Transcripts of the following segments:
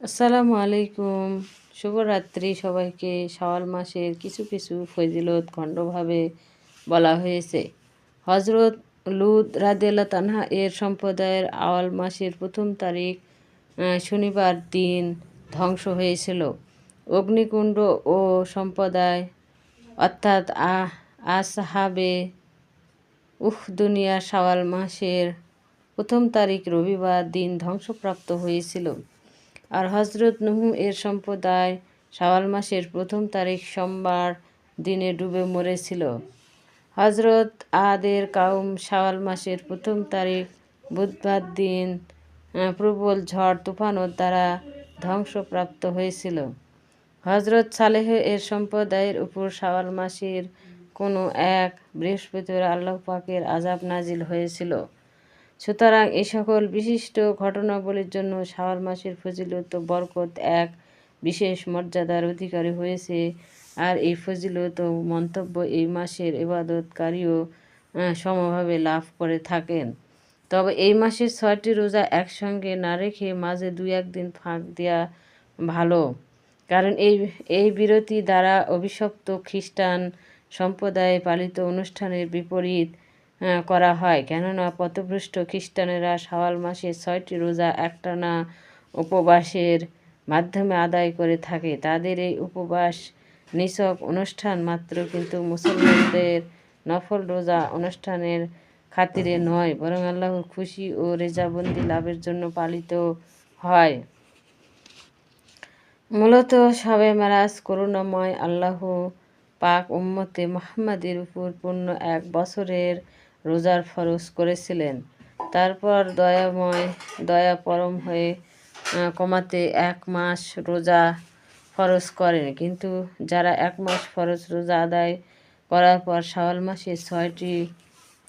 আসসালামু আলাইকুম। শুভরাত্রি সবাইকে। শাওয়াল মাসের কিছু কিছু ফজিলত খণ্ডভাবে বলা হয়েছে। হজরত লুদ রাদিয়াল্লাহ তানহা এর সম্প্রদায়ের আওয়াল মাসের প্রথম তারিখ শনিবার দিন ধ্বংস হয়েছিল। অগ্নিকুণ্ড ও সম্প্রদায়, অর্থাৎ আহ, আসহাবে উহ দুনিয়া শাওয়াল মাসের প্রথম তারিখ রবিবার দিন ধ্বংসপ্রাপ্ত হয়েছিল। আর হজরত নুহু এর সম্প্রদায় শাওয়াল মাসের প্রথম তারিখ সোমবার দিনে ডুবে মরেছিল। হজরত আদের কাউম শাওয়াল মাসের প্রথম তারিখ বুধবার দিন প্রবল ঝড় তুফানোর দ্বারা ধ্বংসপ্রাপ্ত হয়েছিল। হজরত সালেহ এর সম্প্রদায়ের উপর শাওয়াল মাসের কোনো এক বৃহস্পতিবার আল্লাহ পাকের আজাব নাজিল হয়েছিল। সুতরাং এ সকল বিশিষ্ট ঘটনাবলীর জন্য শাওয়াল মাসের ফজিলত, বরকত এক বিশেষ মর্যাদার অধিকারী হয়েছে। আর এই ফজিলত ও মন্তব্য এই মাসের এবাদতকারীও সমভাবে লাভ করে থাকেন। তবে এই মাসের ছয়টি রোজা একসঙ্গে না রেখে মাঝে দুই একদিন ফাঁক দেওয়া ভালো। কারণ এই এই বিরতি দ্বারা অভিশপ্ত খ্রিস্টান সম্প্রদায়ে পালিত অনুষ্ঠানের বিপরীত করা হয়। কেননা পথভ্রষ্ট খ্রিস্টানেরা শাওয়াল মাসে ছয়টি রোজা একটানা উপবাসের মাধ্যমে আদায় করে থাকে। তাদের এই উপবাস নিছক অনুষ্ঠান মাত্র, কিন্তু মুসলমানদের নফল রোজা অনুষ্ঠানের খাতিরে নয়, বরং আল্লাহর খুশি ও রেজাবন্দি লাভের জন্য পালিত হয়। মূলত সবে মেরাজ করুণাময় আল্লাহ পাক উম্মতে মাহমাদের উপর পূর্ণ এক বছরের রোজার ফরজ করেছিলেন। তারপর দয়াময় দয়া পরম হয়ে কমাতে এক মাস রোজা ফরজ করেন। কিন্তু যারা এক মাস ফরজ রোজা আদায় করার পর শাওয়াল মাসে ছয়টি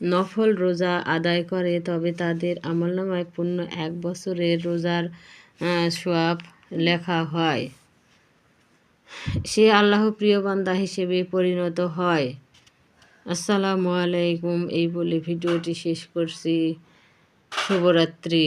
নফল রোজা আদায় করে, তবে তাদের আমলনামায় পূর্ণ এক বছরের রোজার সোয়াব লেখা হয়। সে আল্লাহ প্রিয় বান্দা হিসেবে পরিণত হয়। আসসালামু আলাইকুম এই বলে ভিডিওটি শেষ করছি। শুভরাত্রি।